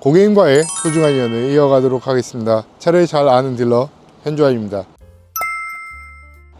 고객님과의 소중한 인연을 이어가도록 하겠습니다. 차를 잘 아는 딜러 현주아입니다.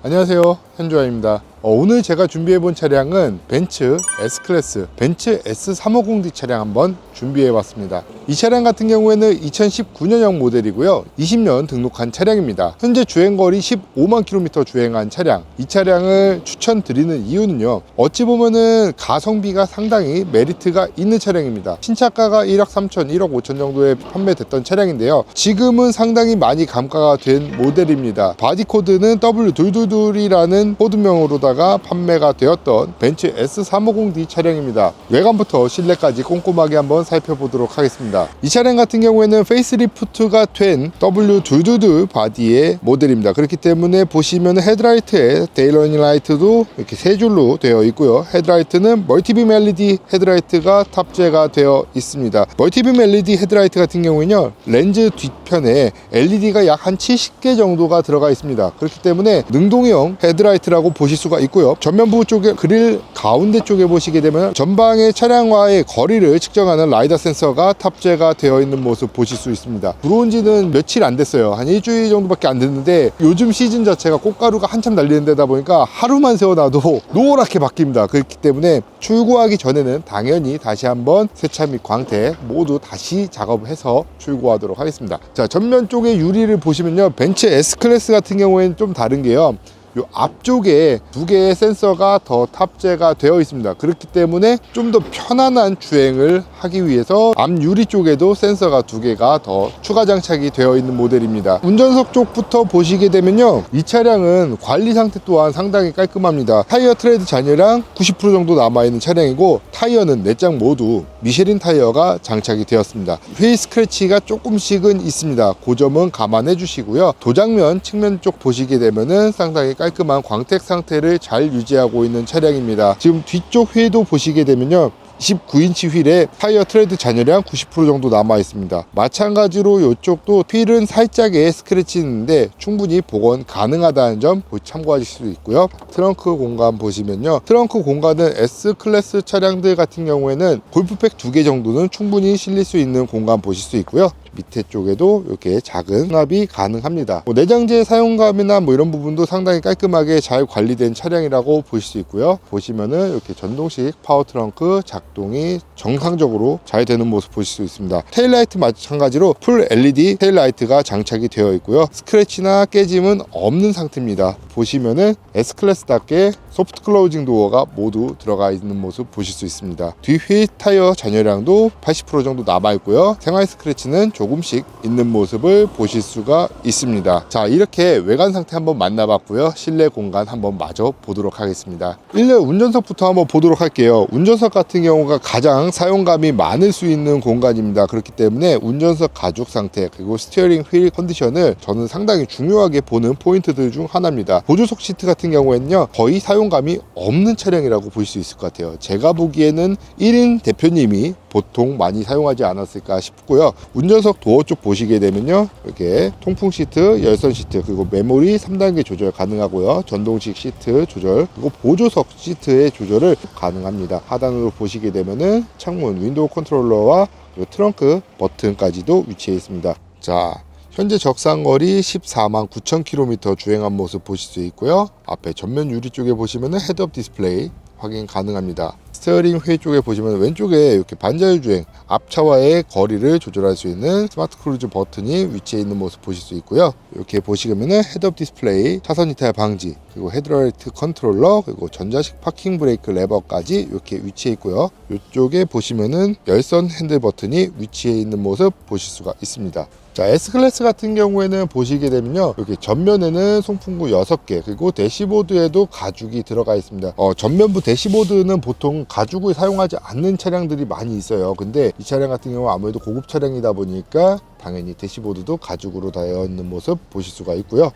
안녕하세요 현주아입니다 어, 오늘 제가 준비해 본 차량은 벤츠 S클래스 벤츠 S350D 차량 한번 준비해 봤습니다. 이 차량 같은 경우에는 2019년형 모델이고요. 20년 등록한 차량입니다. 현재 주행거리 15만 킬로미터 주행한 차량. 이 차량을 추천드리는 이유는요. 어찌 보면은 가성비가 상당히 메리트가 있는 차량입니다. 신차가가 1억 3천 1억 5천 정도에 판매됐던 차량인데요. 지금은 상당히 많이 감가가 된 모델입니다. 바디 코드는 W222이라는 코드명으로다가 판매가 되었던 벤츠 S350D 차량입니다. 외관부터 실내까지 꼼꼼하게 한번 살펴보도록 하겠습니다. 이 차량 같은 경우에는 페이스리프트가 된 W222 바디의 모델입니다. 그렇기 때문에 보시면 헤드라이트에 데일러닝 라이트도 이렇게 세 줄로 되어 있고요. 헤드라이트는 멀티빔 LED 헤드라이트가 탑재가 되어 있습니다. 멀티빔 LED 헤드라이트 같은 경우는요 렌즈 뒤편에 LED가 약 한 70개 정도가 들어가 있습니다. 그렇기 때문에 능동형 헤드라이트라고 보실 수가 있고요. 전면부 쪽에 그릴 가운데 쪽에 보시게 되면 전방의 차량과의 거리를 측정하는 라이더 센서가 탑재가 되어 있는 모습 보실 수 있습니다. 들어온 지는 며칠 안 됐어요. 한 일주일 정도밖에 안 됐는데 요즘 시즌 자체가 꽃가루가 한참 날리는 데다 보니까 하루만 세워놔도 노랗게 바뀝니다. 그렇기 때문에 출고하기 전에는 당연히 다시 한번 세차 및 광택 모두 다시 작업해서 출고하도록 하겠습니다. 자 전면 쪽에 유리를 보시면요. 벤츠 S클래스 같은 경우에는 좀 다른 게요 요 앞쪽에 두 개의 센서가 더 탑재가 되어 있습니다. 그렇기 때문에 좀 더 편안한 주행을 하기 위해서 앞 유리 쪽에도 센서가 두 개가 더 추가 장착이 되어 있는 모델입니다. 운전석 쪽부터 보시게 되면요. 이 차량은 관리 상태 또한 상당히 깔끔합니다. 타이어 트레드 잔여량 90% 정도 남아있는 차량이고 타이어는 네장 모두 미쉐린 타이어가 장착이 되었습니다. 휠 스크래치가 조금씩은 있습니다. 그 점은 감안해 주시고요. 도장면 측면 쪽 보시게 되면은 상당히 깔끔한 광택 상태를 잘 유지하고 있는 차량입니다. 지금 뒤쪽 휠도 보시게 되면요. 29인치 휠에 타이어 트레드 잔여량 90% 정도 남아 있습니다. 마찬가지로 이쪽도 휠은 살짝의 스크래치 있는데 충분히 복원 가능하다는 점 참고하실 수 있고요. 트렁크 공간 보시면요. 트렁크 공간은 S 클래스 차량들 같은 경우에는 골프백 두 개 정도는 충분히 실릴 수 있는 공간 보실 수 있고요. 밑에 쪽에도 이렇게 작은 수납이 가능합니다. 뭐 내장재 사용감이나 뭐 이런 부분도 상당히 깔끔하게 잘 관리된 차량이라고 보실 수 있고요. 보시면은 이렇게 전동식 파워 트렁크 작동이 정상적으로 잘 되는 모습 보실 수 있습니다. 테일라이트 마찬가지로 풀 LED 테일라이트가 장착이 되어 있고요. 스크래치나 깨짐은 없는 상태입니다. 보시면은 S 클래스답게 소프트 클로징 도어가 모두 들어가 있는 모습 보실 수 있습니다. 뒤 휠 타이어 잔여량도 80% 정도 남아 있고요. 생활 스크래치는 조금씩 있는 모습을 보실 수가 있습니다. 자, 이렇게 외관 상태 한번 만나봤고요. 실내 공간 한번 마저 보도록 하겠습니다. 일례 운전석부터 한번 보도록 할게요. 운전석 같은 경우가 가장 사용감이 많을 수 있는 공간입니다. 그렇기 때문에 운전석 가죽 상태 그리고 스티어링 휠 컨디션을 저는 상당히 중요하게 보는 포인트들 중 하나입니다. 보조석 시트 같은 경우에는요 거의 사용감이 없는 차량이라고 볼 수 있을 것 같아요. 제가 보기에는 1인 대표님이 보통 많이 사용하지 않았을까 싶고요. 운전석 도어 쪽 보시게 되면요. 이렇게 통풍 시트, 열선 시트, 그리고 메모리 3단계 조절 가능하고요. 전동식 시트 조절, 그리고 보조석 시트의 조절을 가능합니다. 하단으로 보시게 되면은 창문, 윈도우 컨트롤러와 트렁크 버튼까지도 위치해 있습니다. 자, 현재 적상거리 14만 9천 킬로미터 주행한 모습 보실 수 있고요. 앞에 전면 유리 쪽에 보시면은 헤드업 디스플레이 확인 가능합니다. 스티어링 휠 쪽에 보시면 왼쪽에 이렇게 반자율 주행 앞차와의 거리를 조절할 수 있는 스마트 크루즈 버튼이 위치해 있는 모습 보실 수 있고요. 이렇게 보시면은 헤드업 디스플레이, 차선 이탈 방지, 그리고 헤드라이트 컨트롤러, 그리고 전자식 파킹 브레이크 레버까지 이렇게 위치해 있고요. 이쪽에 보시면은 열선 핸들 버튼이 위치해 있는 모습 보실 수가 있습니다. 자, S클래스 같은 경우에는 보시게 되면요. 이렇게 전면에는 송풍구 6개, 그리고 대시보드에도 가죽이 들어가 있습니다. 어, 전면부 대시보드는 보통 가죽을 사용하지 않는 차량들이 많이 있어요. 근데 이 차량 같은 경우 아무래도 고급 차량이다 보니까 당연히 대시보드도 가죽으로 되어 있는 모습 보실 수가 있고요.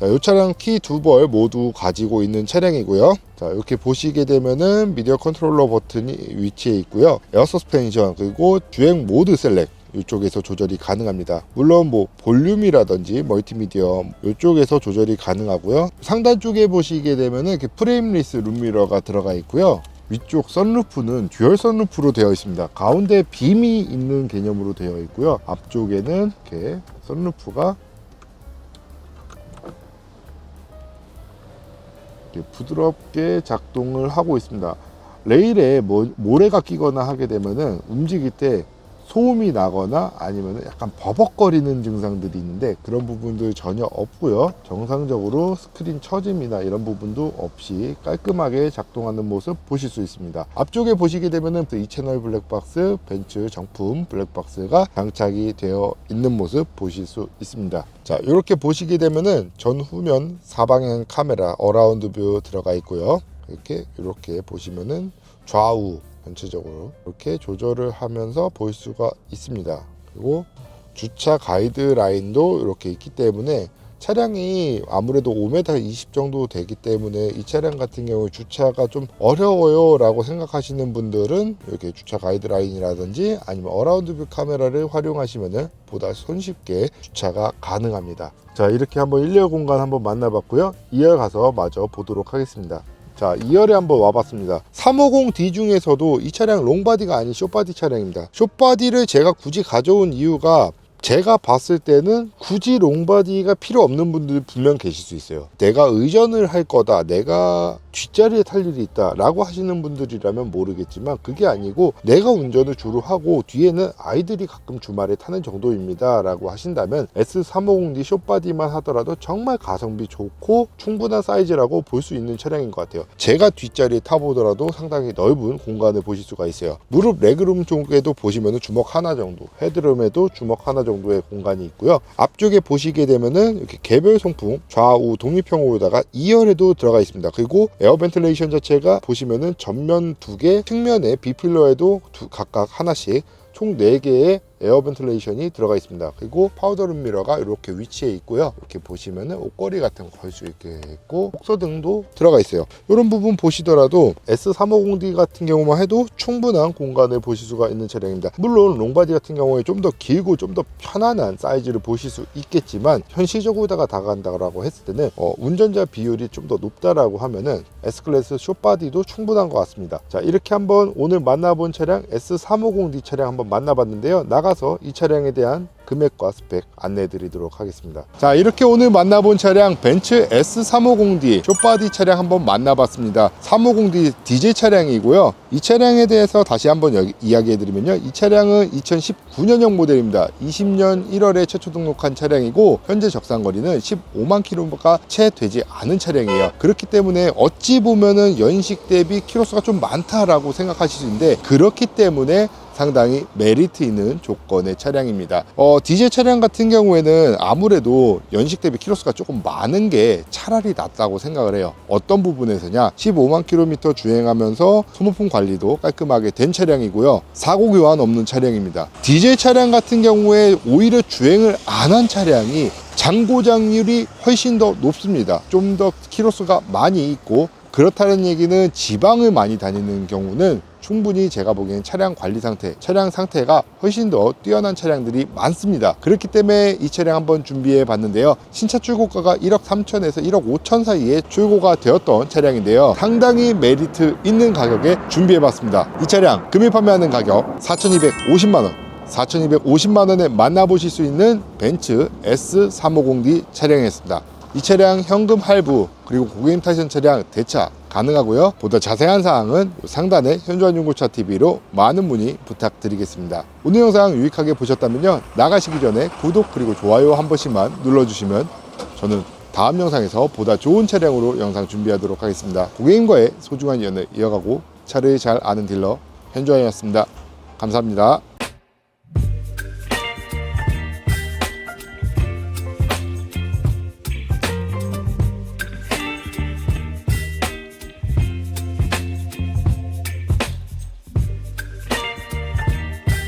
자, 이 차량 키 두 벌 모두 가지고 있는 차량이고요. 자, 이렇게 보시게 되면은 미디어 컨트롤러 버튼이 위치해 있고요. 에어 서스펜션 그리고 주행 모드 셀렉 이쪽에서 조절이 가능합니다. 물론 뭐 볼륨이라든지 멀티미디어 이쪽에서 조절이 가능하고요. 상단 쪽에 보시게 되면은 이렇게 프레임리스 룸미러가 들어가 있고요. 위쪽 선루프는 듀얼 선루프로 되어 있습니다. 가운데 빔이 있는 개념으로 되어 있고요. 앞쪽에는 이렇게 선루프가 이렇게 부드럽게 작동을 하고 있습니다. 레일에 뭐, 모래가 끼거나 하게 되면은 움직일 때 소음이 나거나 아니면 약간 버벅거리는 증상들이 있는데 그런 부분들 전혀 없고요. 정상적으로 스크린 처짐이나 이런 부분도 없이 깔끔하게 작동하는 모습 보실 수 있습니다. 앞쪽에 보시게 되면은 이 채널 블랙박스 벤츠 정품 블랙박스가 장착이 되어 있는 모습 보실 수 있습니다. 자, 이렇게 보시게 되면은 전후면 사방향 카메라 어라운드 뷰 들어가 있고요. 이렇게 이렇게 보시면은 좌우 전체적으로 이렇게 조절을 하면서 볼 수가 있습니다. 그리고 주차 가이드 라인도 이렇게 있기 때문에 차량이 아무래도 5m 20 정도 되기 때문에 이 차량 같은 경우 주차가 좀 어려워요 라고 생각하시는 분들은 이렇게 주차 가이드 라인이라든지 아니면 어라운드 뷰 카메라를 활용하시면 보다 손쉽게 주차가 가능합니다. 자 이렇게 한번 1열 공간 한번 만나봤고요. 2열 가서 마저 보도록 하겠습니다 자 2열에 한번 와봤습니다 350D 중에서도 이 차량 롱바디가 아닌 숏바디 차량입니다 숏바디를 제가 굳이 가져온 이유가 제가 봤을 때는 굳이 롱바디가 필요 없는 분들 분명 계실 수 있어요. 내가 의전을 할 거다, 내가 뒷자리에 탈 일이 있다 라고 하시는 분들이라면 모르겠지만 그게 아니고 내가 운전을 주로 하고 뒤에는 아이들이 가끔 주말에 타는 정도입니다 라고 하신다면 S350D 숏바디만 하더라도 정말 가성비 좋고 충분한 사이즈라고 볼 수 있는 차량인 것 같아요. 제가 뒷자리에 타보더라도 상당히 넓은 공간을 보실 수가 있어요. 무릎 레그룸 쪽에도 보시면 주먹 하나 정도, 헤드룸에도 주먹 하나 정도의 공간이 있고요. 앞쪽에 보시게 되면은 이렇게 개별 송풍 좌우 독립형으로다가 2열에도 들어가 있습니다. 그리고 에어 벤틀레이션 자체가 보시면은 전면 두 개, 측면에 비필러에도 두- 각각 하나씩 총 4개의 에어 벤틀레이션이 들어가 있습니다. 그리고 파우더룸 미러가 이렇게 위치해 있고요. 이렇게 보시면은 옷걸이 같은 거 걸 수 있게 있고 복서등도 들어가 있어요. 이런 부분 보시더라도 S350D 같은 경우만 해도 충분한 공간을 보실 수가 있는 차량입니다. 물론 롱바디 같은 경우에 좀 더 길고 좀 더 편안한 사이즈를 보실 수 있겠지만 현실적으로다가 다가간다고 했을 때는 어, 운전자 비율이 좀 더 높다라고 하면은 S클래스 숏바디도 충분한 것 같습니다. 자 이렇게 한번 오늘 만나본 차량 S350D 차량 한번 만나봤는데요. 나가 서 이 차량에 대한 금액과 스펙 안내해 드리도록 하겠습니다. 자, 이렇게 오늘 만나본 차량 벤츠 S350D 숏바디 차량 한번 만나봤습니다. 350D 디젤 차량이고요. 이 차량에 대해서 다시 한번 이야기해 드리면요. 이 차량은 2019년형 모델입니다. 20년 1월에 최초 등록한 차량이고 현재 적상 거리는 15만 킬로가 채 되지 않은 차량이에요. 그렇기 때문에 어찌 보면은 연식 대비 키로수가 좀 많다라고 생각하실 수 있는데 그렇기 때문에 상당히 메리트 있는 조건의 차량입니다. 어, 디젤 차량 같은 경우에는 아무래도 연식 대비 키로수가 조금 많은 게 차라리 낫다고 생각을 해요. 어떤 부분에서냐? 15만 킬로미터 주행하면서 소모품 관리도 깔끔하게 된 차량이고요. 사고 교환 없는 차량입니다. 디젤 차량 같은 경우에 오히려 주행을 안 한 차량이 장고장률이 훨씬 더 높습니다. 좀 더 키로수가 많이 있고 그렇다는 얘기는 지방을 많이 다니는 경우는 충분히 제가 보기엔 차량 관리 상태, 차량 상태가 훨씬 더 뛰어난 차량들이 많습니다. 그렇기 때문에 이 차량 한번 준비해 봤는데요. 신차 출고가가 1억 3천에서 1억 5천 사이에 출고가 되었던 차량인데요. 상당히 메리트 있는 가격에 준비해 봤습니다. 이 차량 금일 판매하는 가격 4,250만 원. 4,250만 원에 만나보실 수 있는 벤츠 S350D 차량이었습니다. 이 차량 현금 할부 그리고 고객님 타신 차량 대차 가능하고요. 보다 자세한 사항은 상단의 현주한 중고차 TV로 많은 문의 부탁드리겠습니다. 오늘 영상 유익하게 보셨다면요. 나가시기 전에 구독 그리고 좋아요 한 번씩만 눌러주시면 저는 다음 영상에서 보다 좋은 차량으로 영상 준비하도록 하겠습니다. 고객님과의 소중한 연을 이어가고 차를 잘 아는 딜러 현주환이었습니다. 감사합니다.